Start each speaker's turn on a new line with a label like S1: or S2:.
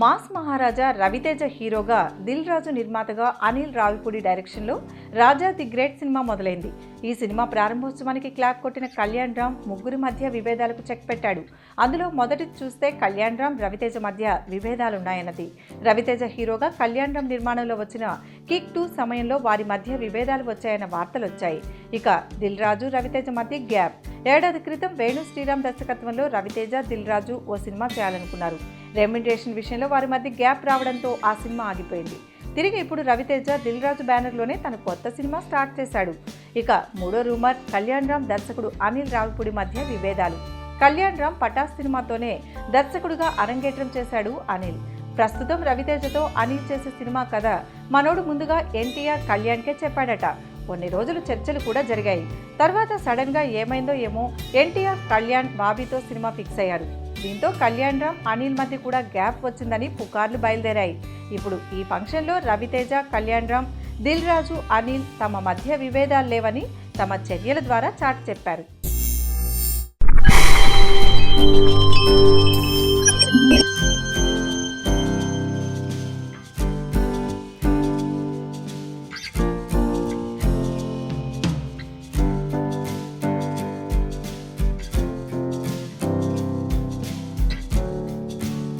S1: Mass మహారాజా రవితేజ హీరోగా దిల్ రాజు నిర్మాతగా అనిల్ రావిపూడి డైరెక్షన్లో రాజా ది గ్రేట్ సినిమా మొదలైంది. ఈ సినిమా ప్రారంభోత్సవానికి క్లాప్ కొట్టిన కళ్యాణ్ రామ్ ముగ్గురి మధ్య విభేదాలకు చెక్ పెట్టాడు. అందులో మొదటి చూస్తే కళ్యాణ్ రామ్ రవితేజ మధ్య విభేదాలున్నాయన్నది. రవితేజ హీరోగా కళ్యాణ్ రామ్ నిర్మాణంలో వచ్చిన కిక్ టూ సమయంలో వారి మధ్య విభేదాలు వచ్చాయన్న వార్తలు వచ్చాయి. ఇక దిల్ రాజు రవితేజ మధ్య గ్యాప్. ఏడాది క్రితం వేణు శ్రీరామ్ దర్శకత్వంలో రవితేజ దిల్ రాజు ఓ సినిమా చేయాలనుకున్నారు. రెమ్యునరేషన్ విషయంలో వారి మధ్య గ్యాప్ రావడంతో ఆ సినిమా ఆగిపోయింది. తిరిగి ఇప్పుడు రవితేజ దిల్ రాజు బ్యానర్లోనే తన కొత్త సినిమా స్టార్ట్ చేశాడు. ఇక మూడో రూమర్ కళ్యాణ్ రామ్ దర్శకుడు అనిల్ రావిపూడి మధ్య విభేదాలు. కళ్యాణ్ రామ్ పటాస్ సినిమాతోనే దర్శకుడుగా అరంగేట్రం చేశాడు అనిల్. ప్రస్తుతం రవితేజతో అనిల్ చేసే సినిమా కథ మనోడు ముందుగా ఎన్టీఆర్ కళ్యాణ్కే చెప్పాడట. కొన్ని రోజులు చర్చలు కూడా జరిగాయి. తర్వాత సడన్గా ఏమైందో ఏమో ఎన్టీఆర్ కళ్యాణ్ బాబీతో సినిమా ఫిక్స్ అయ్యారు. దీంతో కళ్యాణ్ రామ్ అనిల్ మధ్య కూడా గ్యాప్ వచ్చిందని పుకార్లు బయలుదేరాయి. ఇప్పుడు ఈ ఫంక్షన్లో రవితేజ కళ్యాణ్ రామ్ దిల్ రాజు అనిల్ తమ మధ్య విభేదాలు లేవని తమ చర్యల ద్వారా చాటి చెప్పారు.